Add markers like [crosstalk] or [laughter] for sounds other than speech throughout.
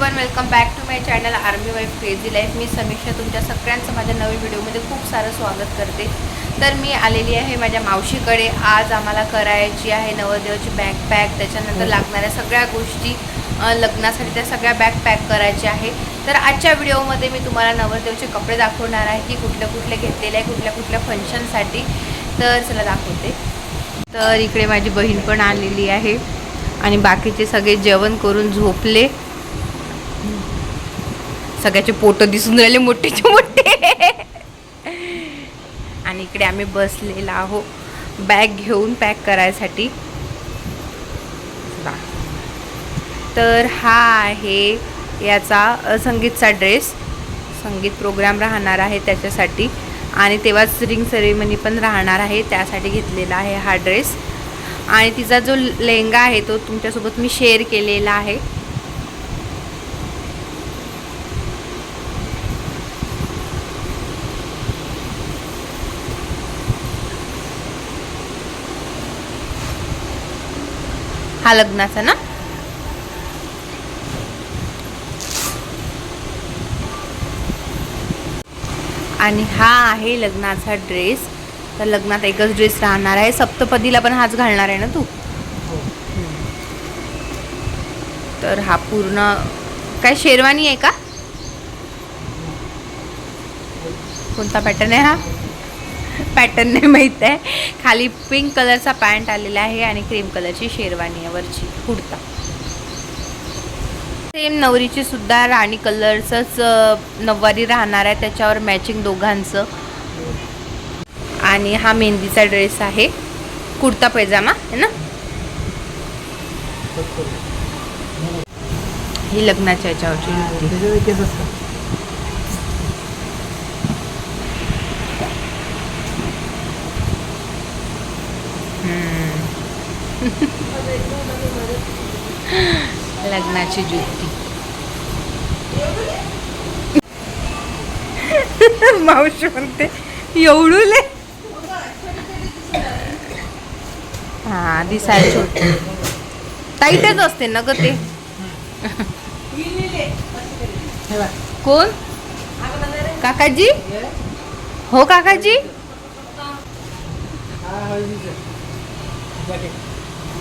One welcome back to my channel army wife crazy life मी समीक्षा तुमच्या सगळ्यांचं माझ्या नवीन व्हिडिओमध्ये खूप सारं स्वागत करते. तर मी आलेली आहे माझ्या मावशीकडे. आज आम्हाला करायची आहे नवरदेवाची बॅग पॅक त्याच्यानंतर लागणाऱ्या सगळ्या गोष्टी लग्नासाठी त्या सगळ्या बॅग पॅक करायच्या आहे. तर आजच्या व्हिडिओमध्ये मी तुम्हाला नवरदेवचे कपडे दाखवणार आहे की कुठले कुठले घेतलेले आहे कुठल्या कुठल्या फंक्शनसाठी तर चला दाखवते. तर इकडे माझी बहीण पण आलेली आहे. आणि बाकीचे सगळे जेवण करून झोपले. सगळ्याचे पोटं दिसून राहिले मोठेचे मोठे. आणि इकडे आम्ही बसलेला आहो बॅग घेऊन पॅक करायसाठी. बा. तर हा आहे याचा संगीतचा ड्रेस संगीत प्रोग्राम राहणार आहे त्याच्यासाठी. आणि तेव्हाच रिंग सेरेमनी पण राहणार आहे त्यासाठी घेतलेला आहे हा ड्रेस आणि तिचा जो लेहंगा आहे तो तुमच्यासोबत मी शेअर केलेला आहे. हा लग्नाचा ना? आणि हा आहे लग्नाचा ड्रेस. तर लग्नात एकच ड्रेस राहणार आहे. सप्तपदीला पण हाच घालणार आहे ना तू? तर हा पूर्ण काय शेरवानी आहे का? कोणता पॅटर्न आहे हा? पॅटर्न नाही माहीत आहे. खाली पिंक कलरचा पॅन्ट आलेला आहे आणि क्रीम कलरची शेरवानी आहे वरची कुर्ता. सेम नवरीची सुद्धा राणी कलरचंच नववारी नऊवारी राहणार आहे त्याच्यावर मॅचिंग दोघांचं. आणि हा मेहंदीचा ड्रेस आहे. कुर्ता पैजामा आहे ना? ही लग्नाच्या याच्यावरची लग्नाची जुती मावशी म्हणते एवढूले हा दिसायला छोटे टाईटच असते ना ग ते. कोण? काकाजी? हो काकाजी?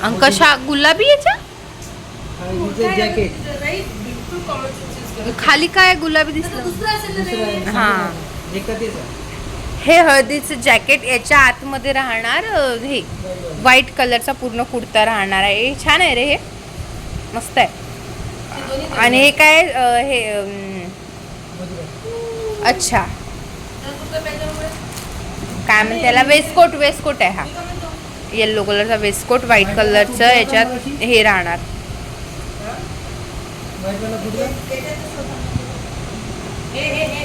अंकशा गुलाबी याच्या जॅकेट. खाली काय गुलाबी दिसलं? हा. हे हळदीचं जॅकेट याच्या आतमध्ये राहणार हे व्हाईट कलरचा पूर्ण कुर्ता राहणार आहे. हे छान आहे रे हे. मस्त आहे. आणि हे काय हे अच्छा. काय म्हणते त्याला? वेस्टकोट वेस्टकोट आहे हा. येल्लो कलरचा वेस्टकोट व्हाईट कलरचं याच्यात हे राहणार.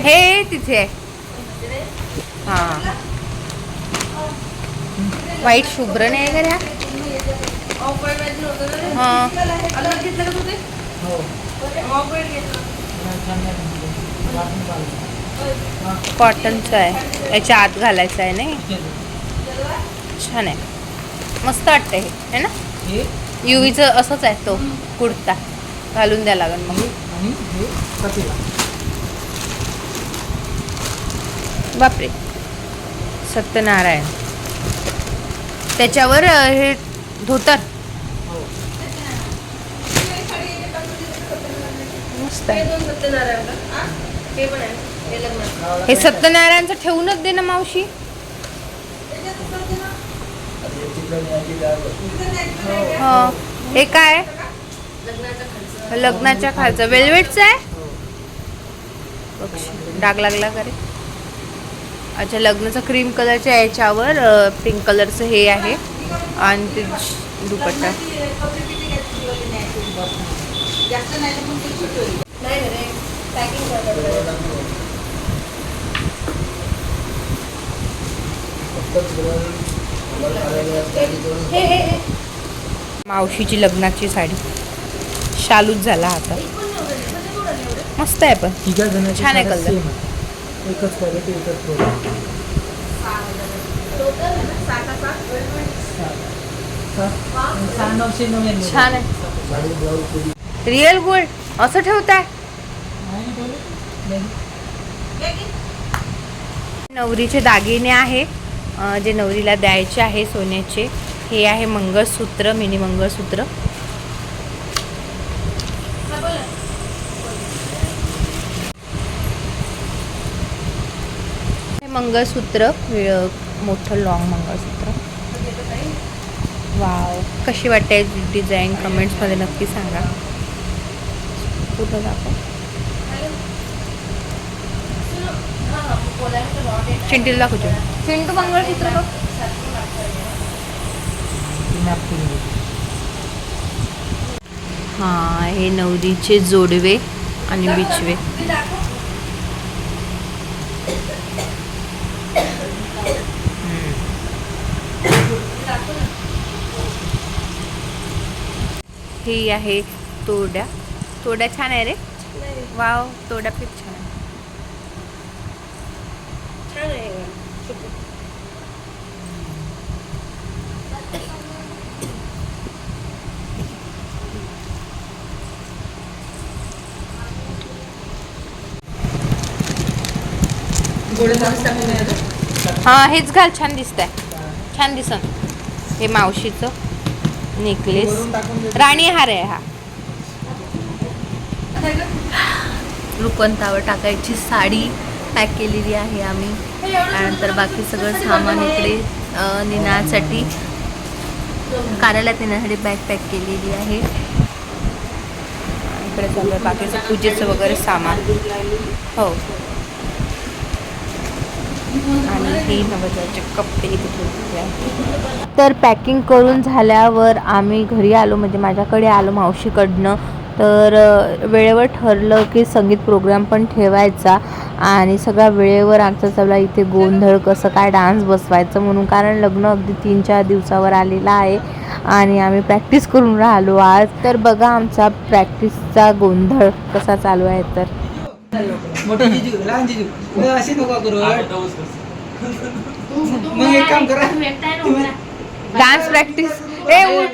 हे तिथे हां हा. व्हाईट शुभ्र नाही का ह्या? कॉटनचं आहे. याच्या आत घालायचं आहे नाही? छान आहे. मस्त वाटतं हे है ना? युवीचं असंच आहे तो कुर्ता घालून द्या लागेल मग. आणि हे कपिला बापरे. सत्यनारायण. त्याच्यावर अ, हे धोतर. हो. मस्त आहे. हे सत्यनारायणचं ठेवूनच दे ना मावशी. हो. हे. काय? लग्नाच्या खालचं. वेल्वेटचं आहे? डाग लागला का रे? अच्छा लग्नाचं क्रीम कलरच्या याच्यावर पिंक कलरचं हे आहे. आणि ते श- दुपट्टा मावशीची लग्नाची साडी. शालूच झाला आता. मस्त आहे पण. छान आहे कलर. एकच क्वालिटी एकच छान आहे. रिअल गोल्ड असं ठेवताय? नवरीचे दागिने आहे. जे नवरीला द्यायचे आहे सोन्याचे हे आहे मंगळसूत्र मिनी मंगळसूत्र. मंगळसूत्र मोठं लॉंग मंगळसूत्र. वाव कशी वाटते डिझाईन कमेंट्समध्ये नक्की सांगा. कुठं दाखव. चिंटीला दाखवतो. चिंटू मंगळसूत्र बघ. हां हे नवरीचे जोडवे आणि बिचवे ही आहे तोड्या. तोड्या छान आहे रे. वाव तोड्या खूप छान आहे हा हेच घाल छान दिसतंय. छान दिसन. हे मावशीचं नेकलेस राणी हार आहे हा. रुपंतावर टाकायची साडी. पॅक केलेली आहे आम्ही. त्यानंतर बाकी सगळं सामान इकडे नेण्यासाठी कार्यालयात नेण्यासाठी बॅग पॅक केलेली आहे. इकडे सगळं बाकीचं पूजेचं वगैरे सामान. हो. आणि हे नवजाचे कपडे आहेत. तर पॅकिंग करून झाल्यावर आम्ही घरी आलो म्हणजे माझ्याकडे आलो मावशीकडनं. तर वेळेवर ठरलं की संगीत प्रोग्राम पण ठेवायचा. आणि सगळा वेळेवर आमचा चला इथे गोंधळ कसं काय डान्स बसवायचं म्हणून. कारण लग्न अगदी तीन चार दिवसावर आलेलं आहे आणि आम्ही प्रॅक्टिस करून राहिलो आज. तर बघा आमचा प्रॅक्टिसचा गोंधळ कसा चालू आहे तर. मोठी जिजू लहान जिजू ए, अशी नका करू. मग एक काम करा. तुम्ही- डान्स प्रॅक्टिस ए उठ.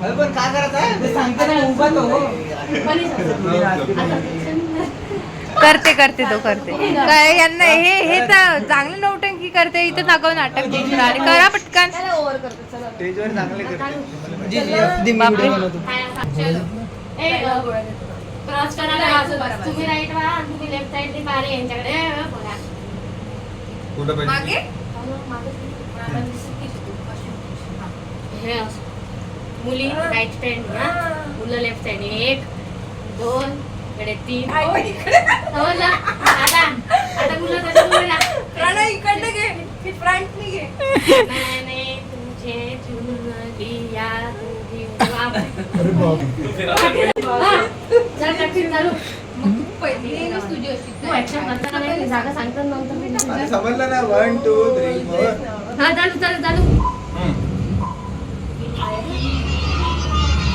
अरे पण काय आहे? सांगते ना उभा तो. करते करते तो करते. काय यांना हे हे तर चांगलं नौटंकी करते इथं दाखव नाटक आणि करा पटकन. स्टेजवर चांगले करते. जिजू या, दे मी बापरे. व्हिडिओ बनवतो. क्रॉस करायला तुम्ही राईट व्हा आणि तुम्ही लेफ्ट साईड पारे यांच्याकडे. बघा. कुठं पाहिजे? मागे. हे असं. मुली राईट स्टँड घ्या मुलं लेफ्ट साईड एक दोन इकडे तीन. हो ना आता आता मुलं तसं बोला इकडनं घे. फ्रंट घे. मैंने तुझे चुन लिया तुझी वाप. अरे बाप. हा, चल जागा सांगतो ना नंतर मी तुझ्या- आता समजलं ना? वन टू थ्री फोर हा चालू चालू चालू मध्ये करायचं ए, याच्यात काय करायचं? दिवसात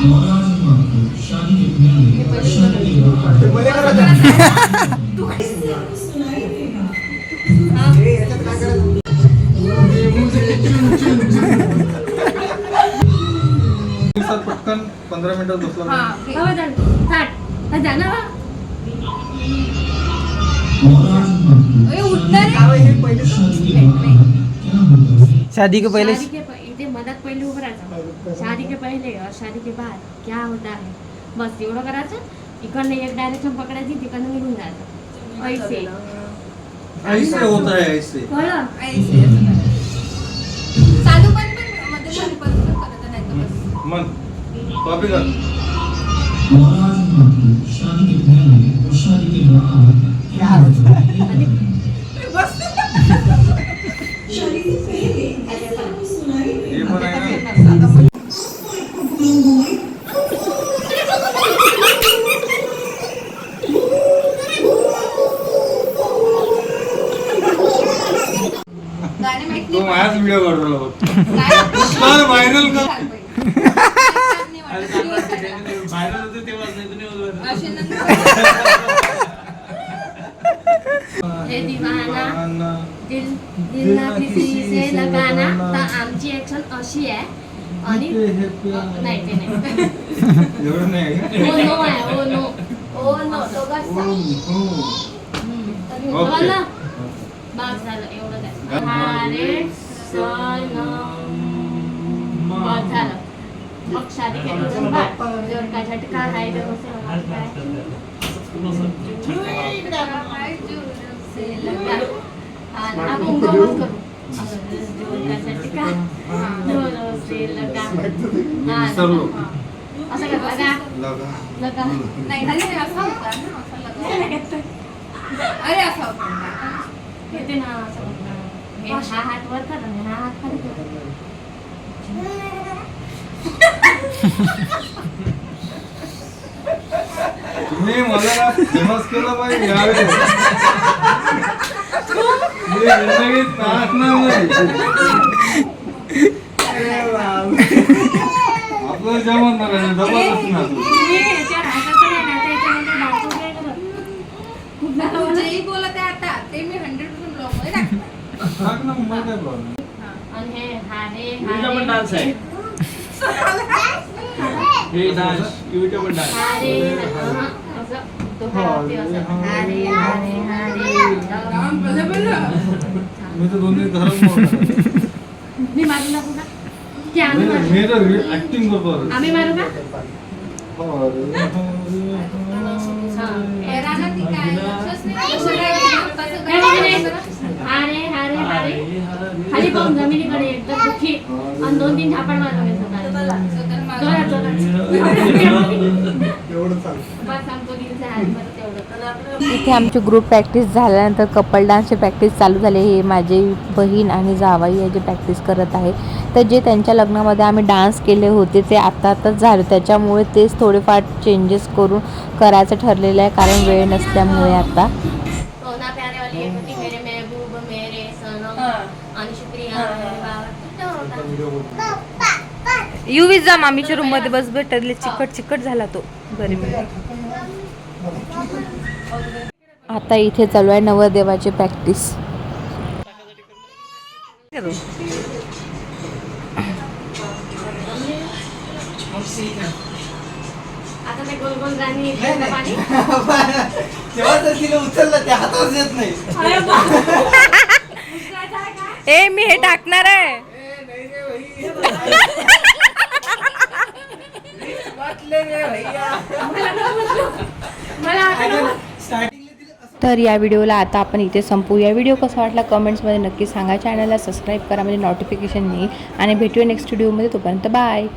पटकन पंधरा मिनिटात बसला हा. हो हा हे पहिले शादी के पहले शादी के प- इथे मदत पहिले उभं शादी पहिले और शादी के बाद क्या होता है? बस एवढं करायचं इकडनं एक डायरेक्शन पकडायची तिकडनं निघून जायचं. पैसे. ऐसे होता है ऐसे कळलं चालू पण पण मध्ये मध्ये बंद करत नाही तर बस. मन कॉपी कर. हे? [laughs] आमची रिएक्शन अशी आहे. आणि नाही ते नाही. एवढं नाही? [laughs] ओ नो आहे ओ नो. नो बस. झालं एवढं काय. झालं मग शादी केली जोर का झटका आहे जोर आपण करू का झटका जोर से लगा हा, विसरलो. असं लगा लगा. नाही असा. अरे होता ना. हे हा हात वर कर हा हात खाली. तुम्ही मला ना फेमस केलं पाहिजे यावेळेस मी जिंदगीत नाचणार नाही. आपलं जेवण जबरदस्त नाचू नाही, बोलत आहे आता ते मी हंड्रेड पर्सेंट ब्लॉगमध्ये. टाक ना काय प्रॉब्लेम आणि हे डान्स आहे. हे डान्स पण डान्स. हारे असं डोक्यावरती असं. हारे हारे हारे. मी तर. मी मारू की? आम्ही मारू? मी ऍक्टिंग करतो. आम्ही मारू का? नाही नाही, नाही, खाली पाहून जमिनीकडे एकदम दुःखी. आणि दोन तीन झापड मारले इथे आमची ग्रुप प्रॅक्टिस झाल्यानंतर कपल डान्सची प्रॅक्टिस चालू झाली हे माझी बहीण आणि जावाई आहे जे प्रॅक्टिस करत आहे. तर जे त्यांच्या लग्नामध्ये आम्ही डान्स केले होते ते आता आताच झाले. त्याच्यामुळे तेच थोडेफार चेंजेस करून करायचं ठरलेलं आहे. कारण वेळ नसल्यामुळे आता. सोना प्यारे वाली एक होती मेरे युवी जा मामीच्या रूममध्ये बस भेटले चिकट चिकट झाला तो. घरी आता इथे चालू आहे नवरदेवाची प्रॅक्टिस. [laughs] [laughs] ए मी हे टाकणार आहे मला आता स्टार्टिंगला तिला असं तर या व्हिडिओला आता आपण इथे संपू या व्हिडिओ कसा वाटला कमेंट्समध्ये नक्की सांगा. चॅनलला सबस्क्राईब करा म्हणजे नोटिफिकेशन येईल आणि भेटूया नेक्स्ट व्हिडिओमध्ये तोपर्यंत बाय